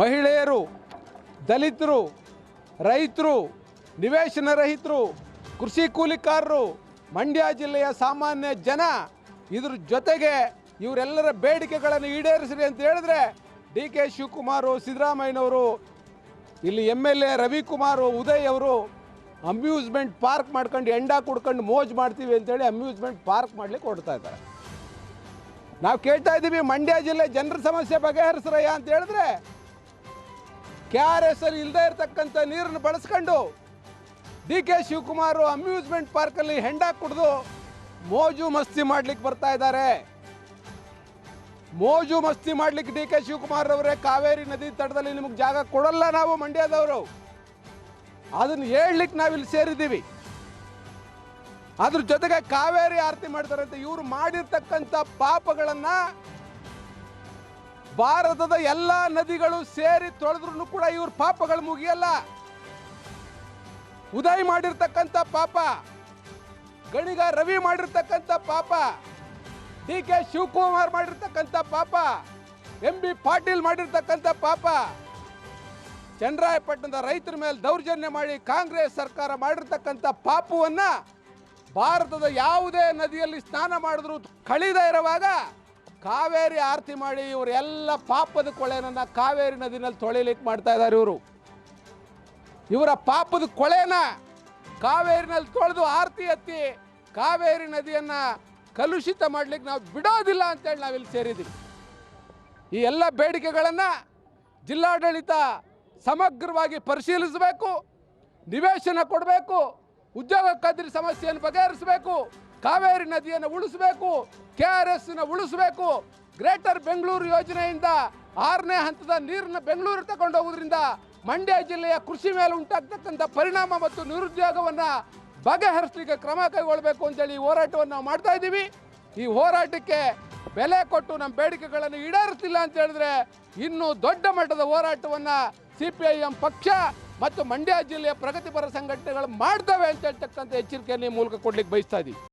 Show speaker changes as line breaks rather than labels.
ಮಹಿಳೆಯರು, ದಲಿತರು, ರೈತರು, ನಿವೇಶನ ರಹಿತರು, ಕೃಷಿ ಕೂಲಿಕಾರರು, ಮಂಡ್ಯ ಜಿಲ್ಲೆಯ ಸಾಮಾನ್ಯ ಜನ, ಇದ್ರ ಜೊತೆಗೆ ಇವರೆಲ್ಲರ ಬೇಡಿಕೆಗಳನ್ನು ಈಡೇರಿಸ್ರಿ ಅಂತ ಹೇಳಿದ್ರೆ ಡಿ ಕೆ ಶಿವಕುಮಾರು, ಸಿದ್ದರಾಮಯ್ಯನವರು, ಇಲ್ಲಿ M L A Ravikumar, Uday ಅವರು ಅಮ್ಯೂಸ್ಮೆಂಟ್ ಪಾರ್ಕ್ ಮಾಡ್ಕೊಂಡು ಎಂಡ ಕುಡ್ಕೊಂಡು ಮೋಜ್ ಮಾಡ್ತೀವಿ ಅಂತೇಳಿ ಅಮ್ಯೂಸ್ಮೆಂಟ್ ಪಾರ್ಕ್ ಮಾಡಲಿಕ್ಕೆ ಹೊಡ್ತಾ ಇದ್ದಾರೆ. ನಾವು ಕೇಳ್ತಾ ಇದ್ದೀವಿ, ಮಂಡ್ಯ ಜಿಲ್ಲೆ ಜನರ ಸಮಸ್ಯೆ ಬಗೆಹರಿಸ್ರಯ್ಯ ಅಂತ ಹೇಳಿದ್ರೆ ಕೆ ಆರ್ ಎಸ್ ಅಲ್ಲಿ ಇಲ್ಲದೆ ಇರತಕ್ಕಂಥ ನೀರನ್ನು ಬಳಸ್ಕೊಂಡು ಡಿ ಕೆ ಶಿವಕುಮಾರ್ ಅಮ್ಯೂಸ್ಮೆಂಟ್ ಪಾರ್ಕಲ್ಲಿ ಹೆಂಡ ಕುಡಿದು ಮೋಜು ಮಸ್ತಿ ಮಾಡ್ಲಿಕ್ಕೆ ಬರ್ತಾ ಇದ್ದಾರೆ. ಮೋಜು ಮಸ್ತಿ ಮಾಡ್ಲಿಕ್ಕೆ ಡಿ ಕೆ ಶಿವಕುಮಾರ್ ಅವರೇ ಕಾವೇರಿ ನದಿ ತಟದಲ್ಲಿ ನಿಮಗೆ ಜಾಗ ಕೊಡಲ್ಲ ನಾವು ಮಂಡ್ಯದವರು. ಅದನ್ನು ಹೇಳಲಿಕ್ಕೆ ನಾವಿಲ್ಲಿ ಸೇರಿದ್ದೀವಿ. ಅದ್ರ ಜೊತೆಗೆ ಕಾವೇರಿ ಆರತಿ ಮಾಡ್ತಾರೆ ಅಂತ ಇವರು ಮಾಡಿರ್ತಕ್ಕಂಥ ಪಾಪಗಳನ್ನ ಭಾರತದ ಎಲ್ಲ ನದಿಗಳು ಸೇರಿ ತೊಳೆದ್ರು ಕೂಡ ಇವ್ರ ಪಾಪಗಳು ಮುಗಿಯಲ್ಲ. ಉದಯ್ ಮಾಡಿರ್ತಕ್ಕಂಥ ಪಾಪ, ಗಣಿಗ ರವಿ ಮಾಡಿರ್ತಕ್ಕಂಥ ಪಾಪ ಡಿ ಕೆ ಶಿವಕುಮಾರ್ ಮಾಡಿರ್ತಕ್ಕಂಥ ಪಾಪ ಎಂ ಬಿ ಪಾಟೀಲ್ ಮಾಡಿರ್ತಕ್ಕಂಥ ಪಾಪ ಚನ್ನರಾಯಪಟ್ಟಣದ ರೈತರ ಮೇಲೆ ದೌರ್ಜನ್ಯ ಮಾಡಿ ಕಾಂಗ್ರೆಸ್ ಸರ್ಕಾರ ಮಾಡಿರ್ತಕ್ಕಂಥ ಪಾಪವನ್ನ ಭಾರತದ ಯಾವುದೇ ನದಿಯಲ್ಲಿ ಸ್ನಾನ ಮಾಡಿದ್ರು ಕಳೀದ ಇರುವಾಗ ಕಾವೇರಿ ಆರತಿ ಮಾಡಿ ಇವರೆಲ್ಲ ಪಾಪದ ಕೊಳೆನನ್ನು ಕಾವೇರಿ ನದಿನಲ್ಲಿ ತೊಳಿಲಿಕ್ಕೆ ಮಾಡ್ತಾ ಇದ್ದಾರೆ ಇವರು. ಇವರ ಪಾಪದ ಕೊಳೆನ ಕಾವೇರಿನಲ್ಲಿ ತೊಳೆದು ಆರತಿ ಎತ್ತಿ ಕಾವೇರಿ ನದಿಯನ್ನ ಕಲುಷಿತ ಮಾಡ್ಲಿಕ್ಕೆ ನಾವು ಬಿಡೋದಿಲ್ಲ ಅಂತೇಳಿ ನಾವಿಲ್ಲಿ ಸೇರಿದ್ದೀವಿ. ಈ ಎಲ್ಲ ಬೇಡಿಕೆಗಳನ್ನು ಜಿಲ್ಲಾಡಳಿತ ಸಮಗ್ರವಾಗಿ ಪರಿಶೀಲಿಸಬೇಕು, ನಿವೇಶನ ಕೊಡಬೇಕು, ಉದ್ಯೋಗ ಖಾತ್ರಿ ಸಮಸ್ಯೆಯನ್ನು ಬಗೆಹರಿಸಬೇಕು ಕಾವೇರಿ ನದಿಯನ್ನು ಉಳಿಸಬೇಕು, ಕೆ ಆರ್ ಎಸ್ನ ಉಳಿಸಬೇಕು, ಗ್ರೇಟರ್ ಬೆಂಗಳೂರು ಯೋಜನೆಯಿಂದ ಆರನೇ ಹಂತದ ನೀರನ್ನು ಬೆಂಗಳೂರು ತಗೊಂಡು ಹೋಗೋದ್ರಿಂದ ಮಂಡ್ಯ ಜಿಲ್ಲೆಯ ಕೃಷಿ ಮೇಲೆ ಉಂಟಾಗ್ತಕ್ಕಂಥ ಪರಿಣಾಮ ಮತ್ತು ನಿರುದ್ಯೋಗವನ್ನು ಬಗೆಹರಿಸಲಿಕ್ಕೆ ಕ್ರಮ ಕೈಗೊಳ್ಳಬೇಕು ಅಂತೇಳಿ ಈ ಹೋರಾಟವನ್ನು ನಾವು ಮಾಡ್ತಾ ಇದ್ದೀವಿ. ಈ ಹೋರಾಟಕ್ಕೆ ಬೆಲೆ ಕೊಟ್ಟು ನಮ್ಮ ಬೇಡಿಕೆಗಳನ್ನು ಈಡೇರಿಸಿಲ್ಲ ಅಂತ ಹೇಳಿದ್ರೆ ಇನ್ನೂ ದೊಡ್ಡ ಮಟ್ಟದ ಹೋರಾಟವನ್ನು ಸಿ ಪಿ ಐ ಎಂ ಪಕ್ಷ ಮತ್ತು ಮಂಡ್ಯ ಜಿಲ್ಲೆಯ ಪ್ರಗತಿಪರ ಸಂಘಟನೆಗಳು ಮಾಡ್ತವೆ ಅಂತ ಹೇಳ್ತಕ್ಕಂಥ ಎಚ್ಚರಿಕೆಯನ್ನು ಮೂಲಕ ಕೊಡ್ಲಿಕ್ಕೆ ಬಯಸ್ತಾ ಇದ್ದೀವಿ.